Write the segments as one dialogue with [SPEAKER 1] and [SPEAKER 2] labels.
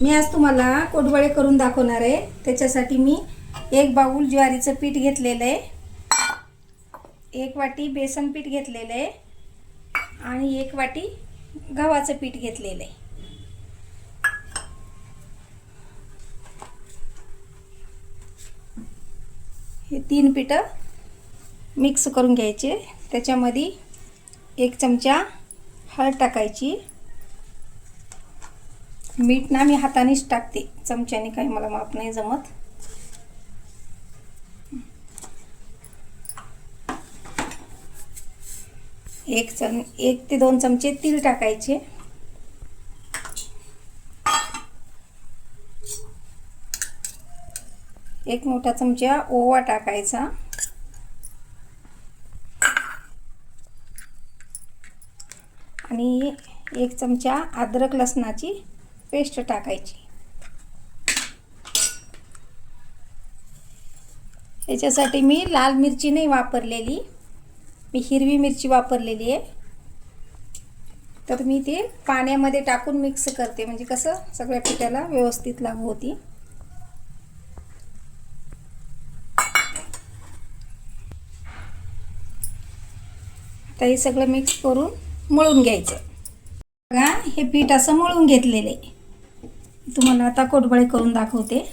[SPEAKER 1] मी आज तुम्हाला कोडवळे करून दाखवणार आहे. त्याच्यासाठी मी एक बाऊल ज्वारीचं पीठ घेतलेलं आहे. एक वाटी बेसन पीठ घेतलेलं आहे. आणि एक वाटी गव्हाचं पीठ घेतलेलं आहे. हे तीन पिठं मिक्स करून घ्यायचे. त्याच्यामध्ये एक चमचा हळद टाकायची. मीठ ना मी हातानेच टाकते. चमच्याने काही मला माप नाही जमत. एक चम एक ते दोन चमचे तीळ टाकायचे. एक मोठा चमचा ओवा टाकायचा. आणि एक चमचा अद्रक लसणाची पेस्ट टाकायची. याच्यासाठी मी लाल मिरची नाही वापरलेली. मी हिरवी मिरची वापरलेली आहे. तर मी ते पाण्यामध्ये टाकून मिक्स करते. म्हणजे कसं? सगळ्या पिठाला व्यवस्थित लागू होती. आता हे सगळं मिक्स करून मळून घ्यायचं. बघा हे पीठ असं मळून घेतलेलं आहे. तुम्हाला आता कोटबळे करून दाखवते.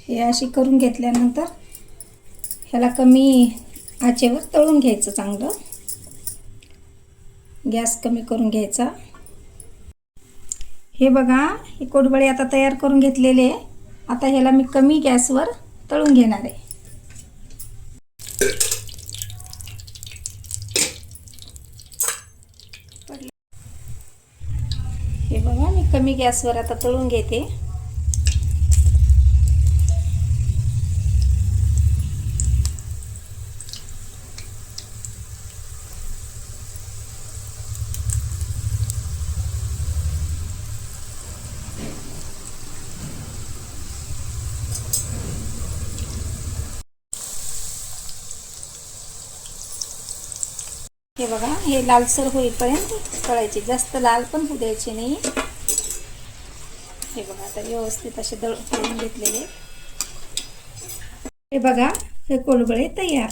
[SPEAKER 1] हे अशी करून घेतल्यानंतर ह्याला कमी आचेवर तळून घ्यायचं चांगलं. गॅस कमी करून घ्यायचा. हे बघा हे कोटबळे आता तयार करून घेतलेले आहे. आता ह्याला मी कमी गॅसवर तळून घेणार आहे. हे बघा मी कमी गॅसवर आता तळून घेते. हे बघा हे लालसर होईपर्यंत तळायचे. जास्त लाल पण होऊ द्यायचे नाही. हे बघा आता व्यवस्थित असे दळ घेतलेले. हे बघा हे कोलबळे तयार.